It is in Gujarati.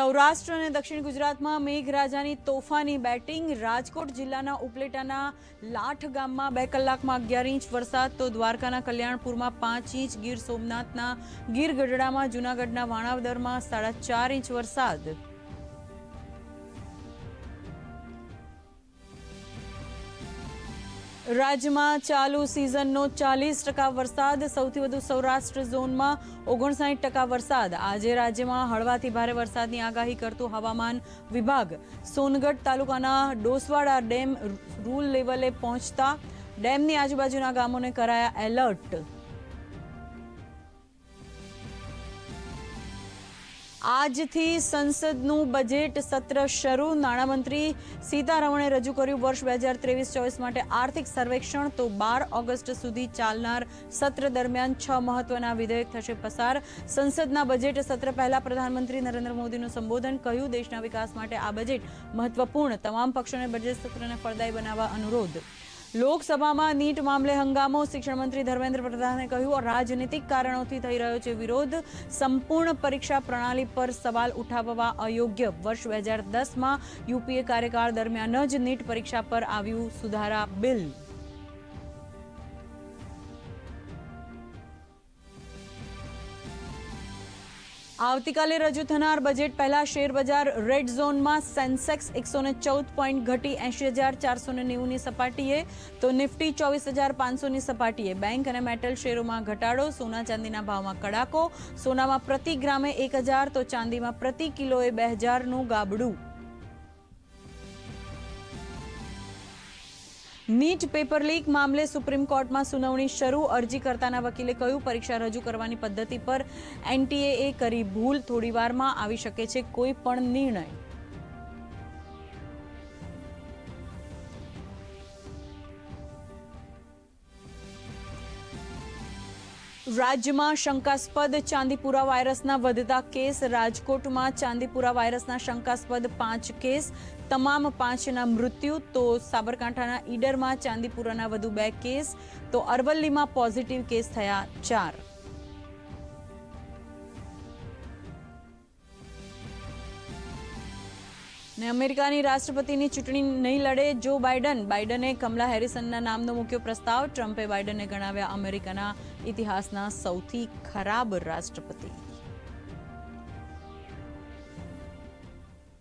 સૌરાષ્ટ્ર અને દક્ષિણ ગુજરાતમાં મેઘરાજાની તોફાની બેટિંગ, રાજકોટ જિલ્લાના ઉપલેટાના લાઠ ગામમાં બે કલાકમાં અગિયાર ઇંચ વરસાદ, તો દ્વારકાના કલ્યાણપુરમાં પાંચ ઇંચ, ગીર સોમનાથના ગીર ગઢડામાં જૂનાગઢના વાણાવદરમાં સાડા ચાર ઇંચ વરસાદ. રાજ્યમાં ચાલુ સિઝનનો ચાલીસ ટકા વરસાદ, સૌથી વધુ સૌરાષ્ટ્ર ઝોનમાં ઓગણસાઠ ટકા વરસાદ. આજે રાજ્યમાં હળવાથી ભારે વરસાદની આગાહી કરતું હવામાન વિભાગ. સોનગઢ તાલુકાના ડોસવાડા ડેમ રૂલ લેવલે પહોંચતા ડેમની આજુબાજુના ગામોને કરાયા એલર્ટ. આજથી સંસદનું બજેટ સત્ર શરૂ. નાણામંત્રી સીતારમણે રજૂ કર્યું, વર્ષ બે હજાર ત્રેવીસ ચોવીસ માટે આર્થિક સર્વેક્ષણ તો બાર ઓગસ્ટ સુધી ચાલનાર સત્ર દરમિયાન છ મહત્વના વિધેયક થશે પસાર. સંસદના બજેટ સત્ર પહેલા પ્રધાનમંત્રી નરેન્દ્ર મોદીનું સંબોધન કહ્યું, દેશના વિકાસ માટે આ બજેટ મહત્વપૂર્ણ. તમામ પક્ષોને બજેટ સત્રને ફળદાયી બનાવવા અનુરોધ. લોકસભામાં નીટ મામલે હંગામો શિક્ષણ મંત્રી ધર્મેન્દ્ર પ્રધાને કહ્યું રાજનીતિક કારણોથી થઈ રહ્યો છે વિરોધ. સંપૂર્ણ પરીક્ષા પ્રણાલી પર સવાલ ઉઠાવવા અયોગ્ય. વર્ષ બે હજાર દસમાં યુપીએ કાર્યકાળ દરમિયાન જ નીટ પરીક્ષા પર આવ્યું સુધારા બિલ. આવતીકાલે રજૂ થનાર બજેટ પહેલા શેરબજાર રેડ ઝોનમાં સેન્સેક્સ એકસો ને ચૌદ પોઈન્ટ ઘટી એંશી હજાર ચારસો ને નેવુંની સપાટીએ, તો નિફ્ટી ચોવીસ હજાર પાંચસોની સપાટીએ. બેંક અને મેટલ શેરોમાં ઘટાડો, સોના ચાંદીના ભાવમાં કડાકો, સોનામાં પ્રતિ ગ્રામે એક હજાર, તો ચાંદીમાં પ્રતિ કિલોએ બે હજારનું ગાબડું. નીટ પેપર લીક મામલે સુપ્રીમ કોર્ટમાં સુનાવણી શરૂ. અરજી કરતાના વકીલે કહ્યું, પરીક્ષા રજૂ કરવાની પદ્ધતિ પર એનટીએએ કરી ભૂલ. થોડીવારમાં આવી શકે છે કોઈ પણ નિર્ણય. રાજ્યમાં શંકાસ્પદ ચાંદીપુરા વાયરસના વધતા કેસ, રાજકોટમાં ચાંદીપુરા વાયરસના શંકાસ્પદ પાંચ કેસ, તમામ પાંચના મૃત્યુ, તો સાબરકાંઠાના ઈડરમાં ચાંદીપુરાના વધુ બે કેસ, તો અરવલ્લીમાં પોઝિટિવ કેસ થયા ચાર. ને અમેરિકાની રાષ્ટ્રપતિની ચૂંટણી નહીં લડે જો બાઇડન, બાઇડને કમલા હેરિસનના નામનો મૂક્યો પ્રસ્તાવ, ટ્રમ્પે બાઇડનને ગણાવ્યા અમેરિકાના ઇતિહાસના સૌથી ખરાબ રાષ્ટ્રપતિ.